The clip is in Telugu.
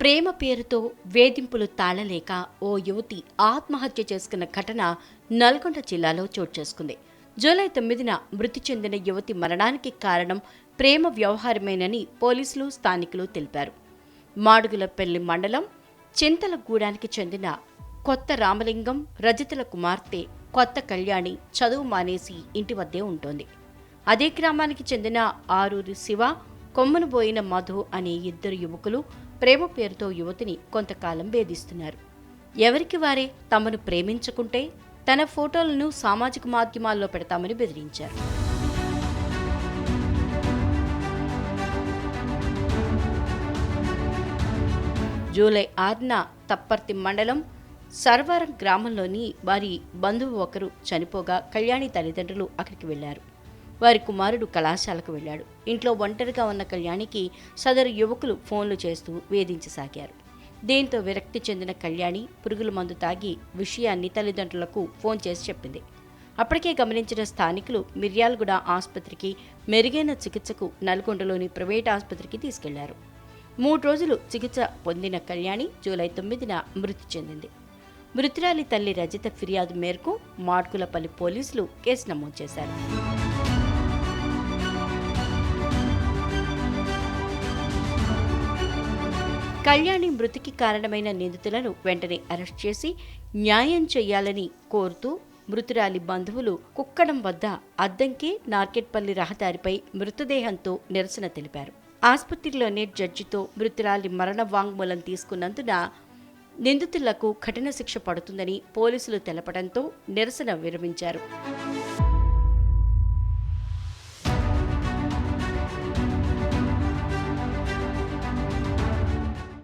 ప్రేమ పేరుతో వేధింపులు తాళలేక ఓ యువతి ఆత్మహత్య చేసుకున్న ఘటన నల్గొండ జిల్లాలో చోటు చేసుకుంది. జూలై తొమ్మిదిన మృతి చెందిన యువతి మరణానికి కారణం ప్రేమ వ్యవహారమేనని పోలీసులు స్థానికులు తెలిపారు. మాడుగులపల్లి మండలం చింతలగూడానికి చెందిన కొత్త రామలింగం రజతుల కుమార్తె కొత్త కళ్యాణి చదువు మానేసి ఇంటి వద్దే ఉంటోంది. అదే గ్రామానికి చెందిన ఆరూరి శివ కొమ్మనుబోయిన మధు అనే ఇద్దరు యువకులు ప్రేమ పేరుతో యువతిని కొంతకాలం వేధిస్తున్నారు ఎవరికి వారే తమను ప్రేమించుకుంటే తన ఫోటోలను సామాజిక మాధ్యమాల్లో పెడతామని బెదిరించారు. జూలై ఆరున తప్పర్తి మండలం సర్వరం గ్రామంలోని వారి బంధువు ఒకరు చనిపోగా కళ్యాణి తల్లిదండ్రులు అక్కడికి వెళ్ళారు. వారి కుమారుడు కళాశాలకు వెళ్ళాడు. ఇంట్లో ఒంటరిగా ఉన్న కళ్యాణికి సదరు యువకులు ఫోన్లు చేస్తూ వేధించసాగారు. దీంతో విరక్తి చెందిన కళ్యాణి పురుగుల మందు తాగి విషయాన్ని తల్లిదండ్రులకు ఫోన్ చేసి చెప్పింది. అప్పటికే గమనించిన స్థానికులు మిర్యాలగూడ ఆసుపత్రికి మెరుగైన చికిత్సకు నల్గొండలోని ప్రైవేట్ ఆసుపత్రికి తీసుకెళ్ళారు. మూడు రోజులు చికిత్స పొందిన కళ్యాణి జూలై తొమ్మిదిన మృతి చెందింది. మృతురాలి తల్లి రజిత ఫిర్యాదు మేరకు మాడ్కులపల్లి పోలీసులు కేసు నమోదు చేశారు. కళ్యాణి మృతికి కారణమైన నిందితులను వెంటనే అరెస్ట్ చేసి న్యాయం చేయాలని కోరుతూ మృతురాలి బంధువులు కుక్కడం వద్ద అద్దంకి నార్కెట్పల్లి రహదారిపై మృతదేహంతో నిరసన తెలిపారు. ఆసుపత్రిలోనే జడ్జితో మృతురాలి మరణ వాంగ్మూలం తీసుకున్నందున నిందితులకు కఠిన శిక్ష పడుతుందని పోలీసులు తెలపడంతో నిరసన విరమించారు.